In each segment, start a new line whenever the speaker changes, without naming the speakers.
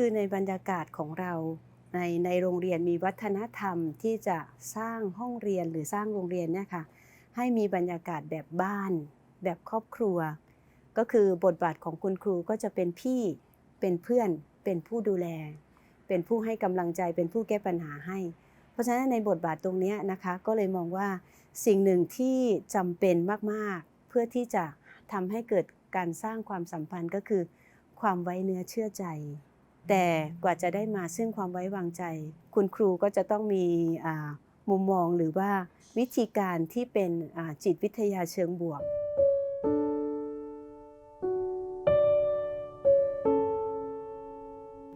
คือในบรรยากาศของเราในในโรงเรียนมีวัฒนธรรมที่จะสร้างห้องเรียนหรือสร้างโรงเรียนเนี่ยค่ะให้มีบรรยากาศแบบบ้าน แบบครอบครัว ก็คือบทบาทของคุณครูก็จะเป็นพี่เป็นเพื่อน เป็นผู้ดูแล เป็นผู้ให้กำลังใจเป็นผู้แก้ปัญหาให้ เพราะฉะนั้นในบทบาทตรงนี้นะคะก็เลยมองว่าสิ่งหนึ่งที่จำเป็นมากๆ เพื่อที่จะทำให้เกิดการสร้างความสัมพันธ์ก็คือ ความไว้เนื้อเชื่อใจ แต่กว่าจะได้มาซึ่งความไว้วางใจ คุณครูก็จะต้องมีมุมมองหรือว่าวิธีการที่เป็นจิตวิทยาเชิงบวก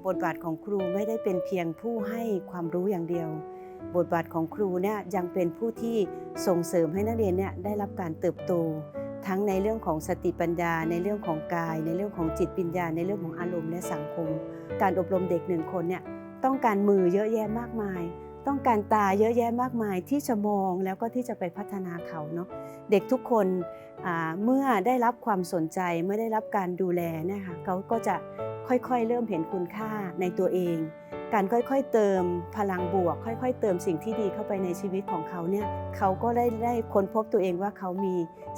บทบาทของครูไม่ได้เป็นเพียงผู้ให้ความรู้อย่างเดียว บทบาทของครูเนี่ยยังเป็นผู้ที่ส่งเสริมให้นักเรียนเนี่ยได้รับการเติบโต ทั้งในเรื่องของสติปัญญา ในเรื่องของกาย ในเรื่องของจิตวิญญา ในเรื่องของอารมณ์และสังคม การอบรมเด็กหนึ่งคนเนี่ยต้องการมือเยอะแยะมากมาย ต้องการตาเยอะแยะมากมายที่จะมองแล้วก็ที่จะไปพัฒนาเขาเนาะเด็กทุกคนเมื่อได้รับความสนใจเมื่อได้รับการดูแลเนี่ยค่ะเขาก็จะค่อยๆ เริ่มเห็นคุณค่าในตัวเอง การค่อยๆเติมพลังบวก ค่อย ๆ เติมสิ่งที่ดีเข้าไปในชีวิตของเขาเนี่ยเขาก็ได้ได้ค้นพบตัวเองว่าเขามี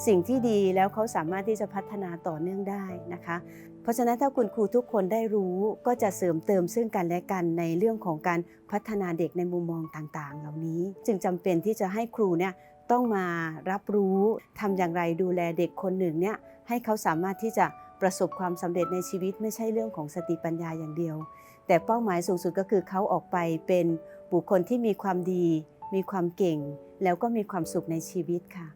สิ่งที่ดีแล้วเขาสามารถที่จะพัฒนาต่อเนื่องได้นะคะ เพราะฉะนั้นถ้าคุณครูทุกคนได้รู้ก็จะเสริมเติมซึ่งกันและกันในเรื่องของการพัฒนาเด็กในมุมมองต่างๆ เหล่านี้ จึงจำเป็นที่จะให้ครูเนี่ยต้องมารับรู้ทำอย่างไรดูแลเด็กคนหนึ่งเนี่ยให้เขาสามารถที่จะ ประสบความสำเร็จในชีวิตไม่ใช่เรื่องของสติปัญญาอย่างเดียว แต่เป้าหมายสูงสุดก็คือเขาออกไปเป็นบุคคลที่มีความดี มีความเก่ง แล้วก็มีความสุขในชีวิตค่ะ